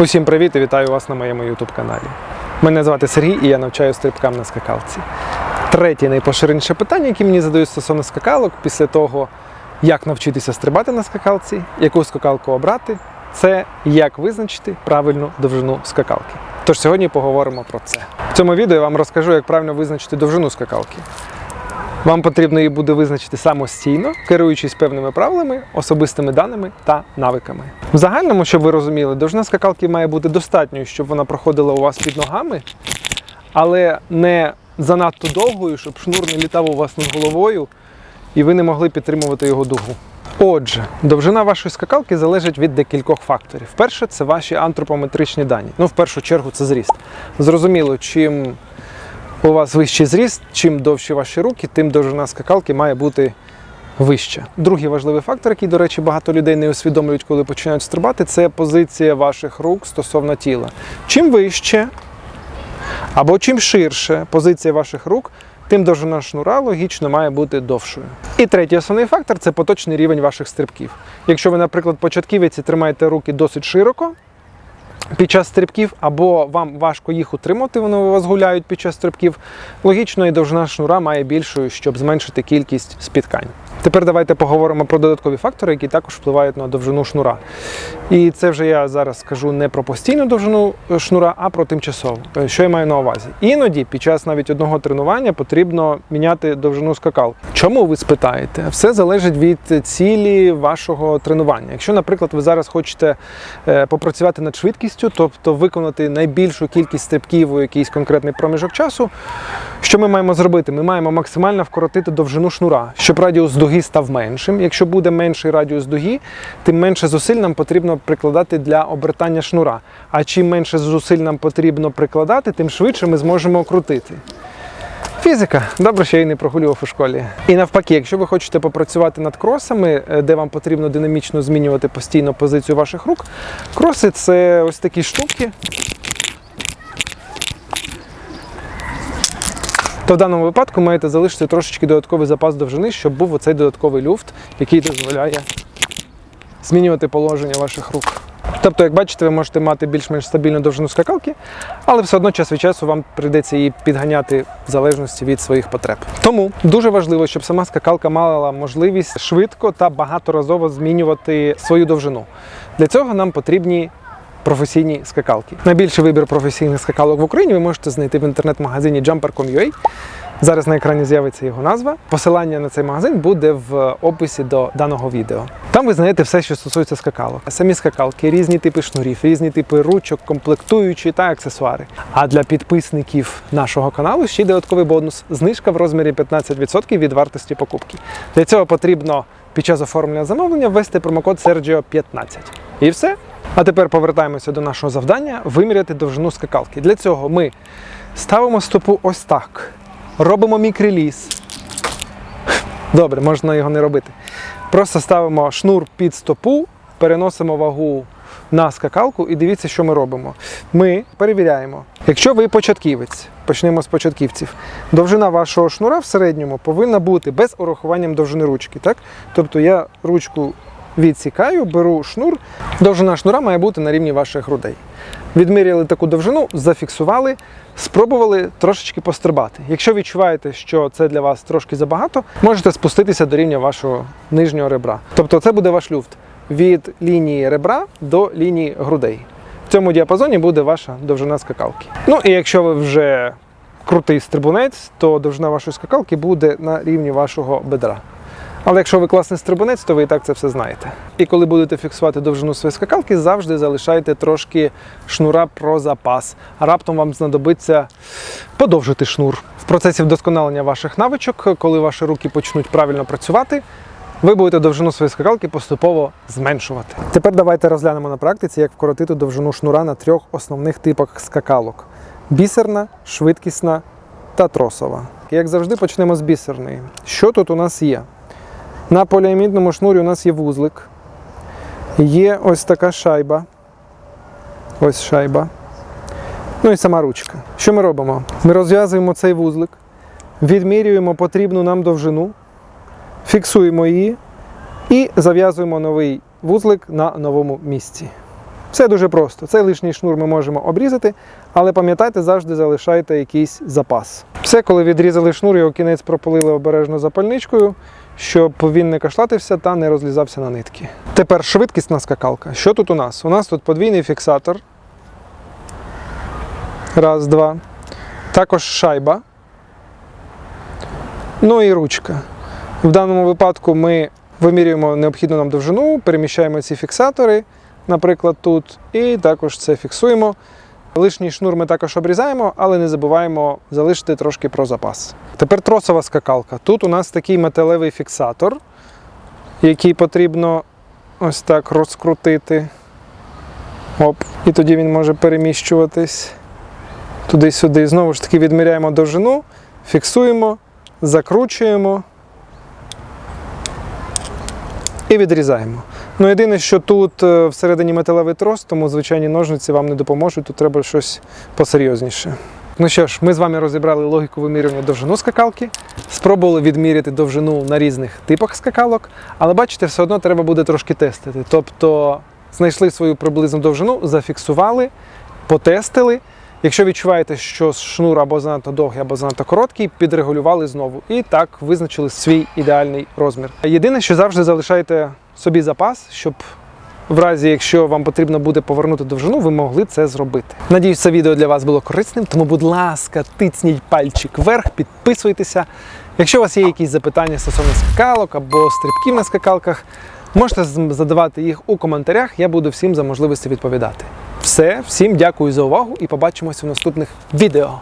Усім привіт і вітаю вас на моєму YouTube каналі. Мене звати Сергій і я навчаю стрибкам на скакалці. Третє найпоширеніше питання, яке мені задають стосовно скакалок після того, як навчитися стрибати на скакалці, яку скакалку обрати, це як визначити правильну довжину скакалки. Тож сьогодні поговоримо про це. В цьому відео я вам розкажу, як правильно визначити довжину скакалки. Вам потрібно її буде визначити самостійно, керуючись певними правилами, особистими даними та навиками. В загальному, щоб ви розуміли, довжина скакалки має бути достатньою, щоб вона проходила у вас під ногами, але не занадто довгою, щоб шнур не літав у вас над головою і ви не могли підтримувати його дугу. Отже, довжина вашої скакалки залежить від декількох факторів. Перше, це ваші антропометричні дані. Ну, в першу чергу, це зріст. Зрозуміло, чим у вас вищий зріст, чим довші ваші руки, тим довжина скакалки має бути вища. Другий важливий фактор, який, до речі, багато людей не усвідомлюють, коли починають стрибати, це позиція ваших рук стосовно тіла. Чим вище або чим ширше позиція ваших рук, тим довжина шнура логічно має бути довшою. І третій основний фактор це поточний рівень ваших стрибків. Якщо ви, наприклад, початківець і тримаєте руки досить широко, під час стрибків, або вам важко їх утримати, вони у вас гуляють під час стрибків. Логічно, і довжина шнура має більшою, щоб зменшити кількість спіткань. Тепер давайте поговоримо про додаткові фактори, які також впливають на довжину шнура. І це вже я зараз скажу не про постійну довжину шнура, а про тимчасову. Е, Що я маю на увазі? Іноді під час навіть одного тренування потрібно міняти довжину скакал. Чому ви спитаєте? Все залежить від цілі вашого тренування. Якщо, наприклад, ви зараз хочете е, попрацювати над швидкістю, тобто виконати найбільшу кількість стрибків у якийсь конкретний проміжок часу, що ми маємо зробити? Ми маємо максимально вкоротити довжину шнура, щоб радіус дуги став меншим. Якщо буде менший радіус дуги, тим менше зусиль нам потрібно прикладати для обертання шнура. А чим менше зусиль нам потрібно прикладати, тим швидше ми зможемо крутити. Фізика, добре, що я її не прогулював у школі. І навпаки, якщо ви хочете попрацювати над кросами, е, де вам потрібно динамічно змінювати постійно позицію ваших рук, кроси це ось такі штуки. То в даному випадку маєте залишити трошечки додатковий запас довжини, щоб був оцей додатковий люфт, який дозволяє змінювати положення ваших рук. Тобто, як бачите, ви можете мати більш-менш стабільну довжину скакалки, але все одно час від часу вам прийдеться її підганяти в залежності від своїх потреб. Тому дуже важливо, щоб сама скакалка мала можливість швидко та багаторазово змінювати свою довжину. Для цього нам потрібні професійні скакалки. Найбільший вибір професійних скакалок в Україні ви можете знайти в інтернет-магазині jumper.com.ua. Зараз на екрані з'явиться його назва. Посилання на цей магазин буде в описі до даного відео. Там ви знайдете все, що стосується скакалок. Самі скакалки, різні типи шнурів, різні типи ручок, комплектуючі та аксесуари. А для підписників нашого каналу ще й додатковий бонус знижка в розмірі 15% від вартості покупки. Для цього потрібно під час оформлення замовлення ввести промокод Sergio15. І все. А тепер повертаємося до нашого завдання виміряти довжину скакалки. Для цього ми ставимо стопу ось так. Робимо мікреліз. Добре, можна його не робити. Просто ставимо шнур під стопу, переносимо вагу на скакалку і дивіться, що ми робимо. Ми перевіряємо. Якщо ви початківець, почнемо з початківців, довжина вашого шнура в середньому повинна бути без урахуванням довжини ручки. Так? Тобто я ручку відсікаю, беру шнур. Довжина шнура має бути на рівні ваших грудей. Відміряли таку довжину, зафіксували, спробували трошечки пострибати. Якщо відчуваєте, що це для вас трошки забагато, можете спуститися до рівня вашого нижнього ребра. Тобто це буде ваш люфт від лінії ребра до лінії грудей. В цьому діапазоні буде ваша довжина скакалки. Ну і якщо ви вже крутий стрибунець, то довжина вашої скакалки буде на рівні вашого бедра. Але якщо ви класний стрибунець, то ви і так це все знаєте. І коли будете фіксувати довжину своєї скакалки, завжди залишайте трошки шнура про запас. Раптом вам знадобиться подовжити шнур. В процесі вдосконалення ваших навичок, коли ваші руки почнуть правильно працювати, ви будете довжину своєї скакалки поступово зменшувати. Тепер давайте розглянемо на практиці, як вкоротити довжину шнура на трьох основних типах скакалок: бісерна, швидкісна та тросова. Як завжди, почнемо з бісерної. Що тут у нас є? На поліамідному шнурі у нас є вузлик. Є ось така шайба. Ось шайба. Ну і сама ручка. Що ми робимо? Ми розв'язуємо цей вузлик, відмірюємо потрібну нам довжину, фіксуємо її і зав'язуємо новий вузлик на новому місці. Все дуже просто. Цей лишній шнур ми можемо обрізати, але пам'ятайте, завжди залишайте якийсь запас. Все, коли відрізали шнур, його кінець пропалили обережно запальничкою, щоб він не кашлатився та не розлізався на нитки. Тепер швидкісна скакалка. Що тут у нас? У нас тут подвійний фіксатор. Раз, два. Також шайба. Ну і ручка. В даному випадку ми вимірюємо необхідну нам довжину, переміщаємо ці фіксатори, наприклад, тут, і також це фіксуємо. Лишній шнур ми також обрізаємо, але не забуваємо залишити трошки про запас. Тепер тросова скакалка. Тут у нас такий металевий фіксатор, який потрібно ось так розкрутити. Оп. І тоді він може переміщуватись туди-сюди. Знову ж таки відміряємо довжину, фіксуємо, закручуємо і відрізаємо. Ну, єдине, що тут е, всередині металевий трос, тому звичайні ножниці вам не допоможуть, тут треба щось посерйозніше. Ну що ж, ми з вами розібрали логіку вимірювання довжину скакалки, спробували відміряти довжину на різних типах скакалок, але бачите, все одно треба буде трошки тестити. Тобто знайшли свою приблизну довжину, зафіксували, потестили. Якщо відчуваєте, що шнур або занадто довгий, або занадто короткий, підрегулювали знову і так визначили свій ідеальний розмір. Єдине, що завжди залишайте собі запас, щоб в разі, якщо вам потрібно буде повернути довжину, ви могли це зробити. Надіюсь, це відео для вас було корисним, тому, будь ласка, тицніть пальчик вверх, підписуйтеся. Якщо у вас є якісь запитання стосовно скакалок або стрибків на скакалках, можете задавати їх у коментарях, я буду всім за можливості відповідати. Все, всім дякую за увагу і побачимося в наступних відео.